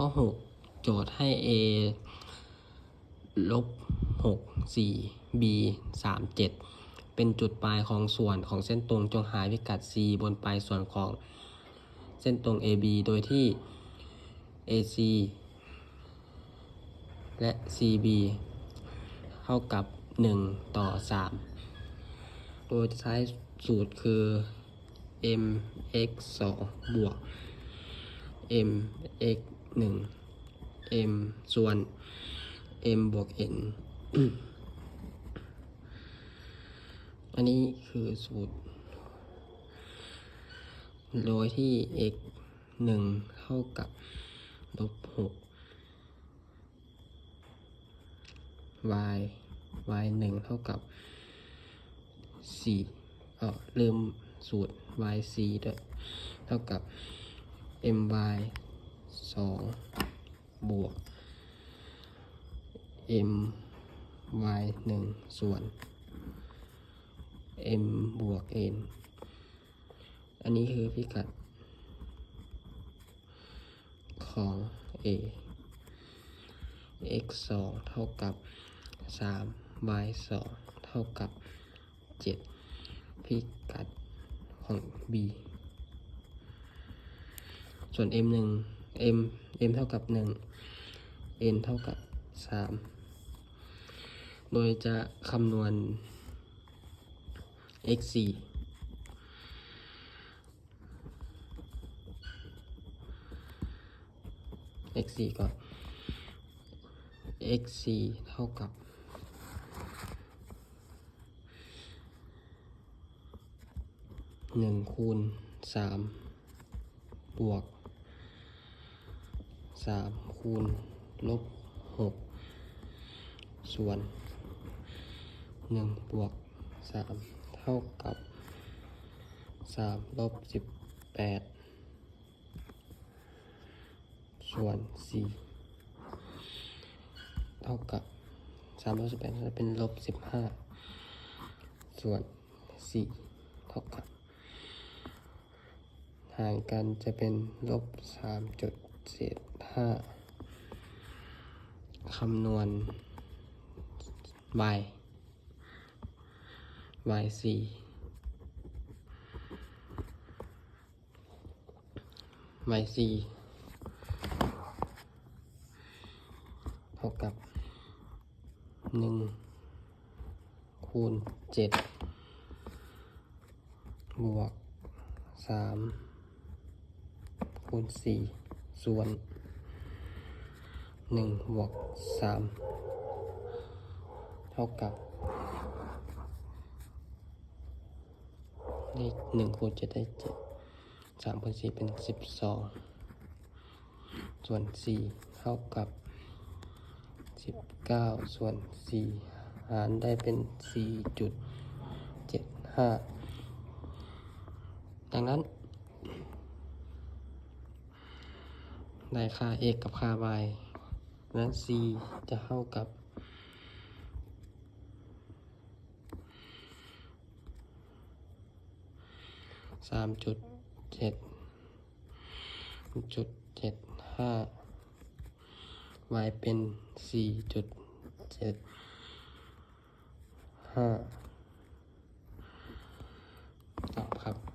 ข้อ 6 โจทย์ให้ a ลบ6 4 b 3 7 เป็นจุดปลายของส่วนของเส้นตรงจงหาพิกัด c บนปลายส่วนของเส้นตรง ab โดยที่ ac และ cb เท่ากับ 1 ต่อ 3 โดยใช้สูตรคือ mx 2บวก m x 1 m ส่วน m บวก n อันนี้คือสูตร โดยที่ x 1 เท่ากับลบ6 y y 1เท่ากับ 4 เออลืมสูตร y c ด้วย เท่ากับ my 2บวก my 1ส่วน m บวก n อันนี้คือพิกัด ของ a x 2 เท่ากับ 3 y 2 เท่ากับ 7 พิกัดของ b ส่วน m 1 m m เท่ากับ 1 n เท่ากับ 3 โดยจะคำนวณ x 4 x 4ก็ x 4เท่ากับหนึ่งคูณสามบวก สามคูณลบหกส่วนหนึ่งบวกสามเท่ากับสามลบสิบแปดส่วนสี่เท่ากับสามลบสิบแปดจะเป็นลบสิบห้าส่วนสี่เท่ากับห่างกันจะเป็นลบสามจุด เศษห้าคำนวณ y y สี่ y สี่เท่ากับหนึ่งคูณเจ็ดบวกสามคูณสี่ ส่วนหนึ่งบวกสามเท่ากับเลขหนึ่งคูณเจ็ดได้เจ็ดสามคูณสี่เป็นสิบสองส่วนสี่เท่ากับสิบเก้าส่วนสี่หารได้เป็นสี่จุดเจ็ดห้าดังนั้น ได้ค่า x กับค่า y นั้น c จะเท่ากับ สามจุดเจ็ดจุดเจ็ดห้า y เป็นสี่จุดเจ็ดห้าตอบครับ